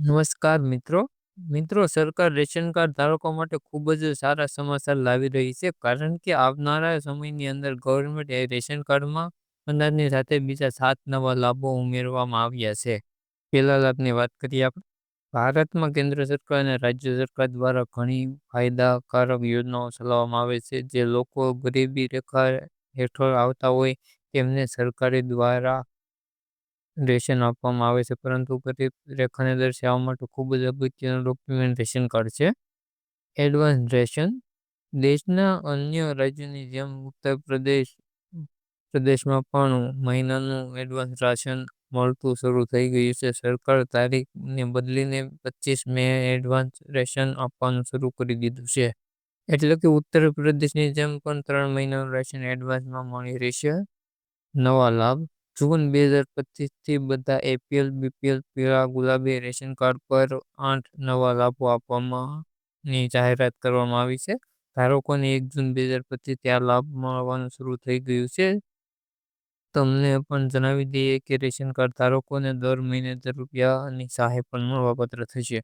નમસ્કાર મિત્રો. મિત્રો, સરકાર રેશન કાર્ડ ધારકો માટે ખૂબ જ સારા સમાચાર લાવી રહી છે. કારણ કે આવનારા સમયની અંદર ગવર્મેન્ટ રેશન કાર્ડમાં અનાજની સાથે બીજા સાત નવા લાભો ઉમેરવામાં આવ્યા છે. પહેલા લાભની વાત કરીએ આપણે. ભારતમાં કેન્દ્ર સરકાર અને રાજ્ય સરકાર દ્વારા ઘણી ફાયદાકારક યોજનાઓ ચલાવવામાં આવે છે. જે લોકો ગરીબી રેખા હેઠળ આવતા હોય તેમને સરકારી દ્વારા રેશન આપવામાં આવે છે, પરંતુ રેખાને દર્શાવવા માટે ખૂબ જ અગત્યનું ડોક્યુમેન્ટ રેશન કાર્ડ છે. એડવાન્સ રેશન દેશના અન્ય રાજ્યોની જેમ ઉત્તર પ્રદેશ, પ્રદેશમાં પણ મહિનાનું એડવાન્સ રાશન મળતું શરૂ થઈ ગયું છે. સરકાર તારીખને બદલીને પચીસ મે એડવાન્સ રેશન આપવાનું શરૂ કરી દીધું છે. એટલે કે ઉત્તર પ્રદેશની જેમ પણ ત્રણ મહિનાનું રેશન એડવાન્સમાં મળી રહેશે. નવા લાભ. જૂન બે હજાર પચીસથી બધા એપીએલ, બીપીએલ, પીળા, ગુલાબી, રેશન કાર્ડ પર આઠ નવા લાભો આપવાની જાહેરાત કરવામાં આવી છે. ધારકોને એક જૂન બે હજાર પચીસ આ લાભ મળવાનું શરૂ થઈ ગયું છે? તમને પણ જણાવી દઈએ કે રેશન કાર્ડ ધારકોને દર મહિને દર રૂપિયાની સહાય પણ મળવાપાત્ર થશે.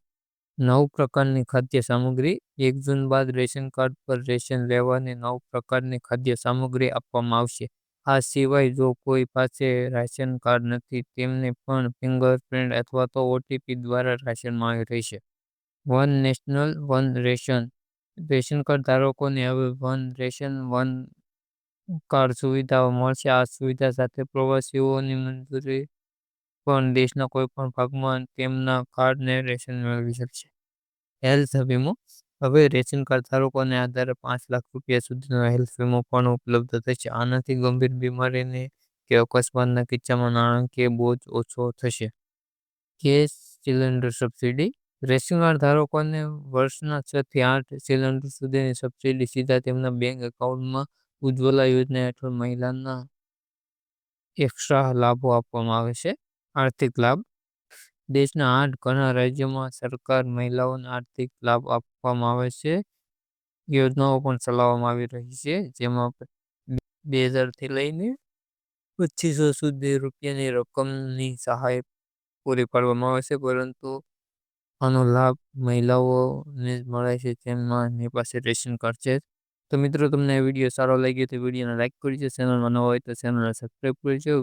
નવ પ્રકારની ખાદ્ય સામગ્રી. એક જૂન બાદ રેશન કાર્ડ પર રેશન લેવાની નવ પ્રકારની ખાદ્ય સામગ્રી આપવામાં આવશે. આ સિવાય જો કોઈ પાસે રાશન કાર્ડ નથી, તેમને પણ ફિંગરપ્રિન્ટ અથવા તો ઓટીપી દ્વારા રાશન મળી રહેશે one national, one ration. Ration card ધારકોને હવે વન રેશન, વન કાર્ડ સુવિધાઓ મળશે. આ સુવિધા સાથે પ્રવાસીઓની મંજૂરી પણ દેશના કોઈ પણ ભાગમાં તેમના કાર્ડને રેશન મેળવી શકશે. હેલ્થ વીમો હવે રેશન કાર્ડ ધારકોને આધારે પાંચ લાખ રૂપિયા સુધીનો હેલ્થ વીમો પણ ઉપલબ્ધ થશે. આનાથી ગંભીર બીમારીને કે અકસ્માતના કિસ્સામાં નાણાકીય બોજ ઓછો થશે. Gas cylinder subsidy. Ration card ધારકોને વર્ષના છ થી આઠ સિલિન્ડર સુધીની સબસિડી સીધા તેમના બેંક એકાઉન્ટમાં ઉજ્જવલા યોજના હેઠળ મહિલાના એક્સ્ટ્રા લાભો આપવામાં આવે છે. આર્થિક લાભ. દેશના આઠ ઘણા રાજ્યોમાં સરકાર મહિલાઓને આર્થિક લાભ આપવામાં આવે છે. યોજનાઓ પણ ચલાવવામાં આવી રહી છે, જેમાં બે હજારથી લઈને પચીસો સુધી રૂપિયાની રકમની સહાય પૂરી પાડવામાં આવે છે, પરંતુ આનો લાભ મહિલાઓને જ મળે છે જેમની પાસે રેશન કાર્ડ છે. તો મિત્રો, તમને વીડિયો સારો લાગ્યો તો વિડીયોને લાઈક કરજો ચેનલમાં ન હોય તો ચેનલને સબસ્ક્રાઈબ કરજો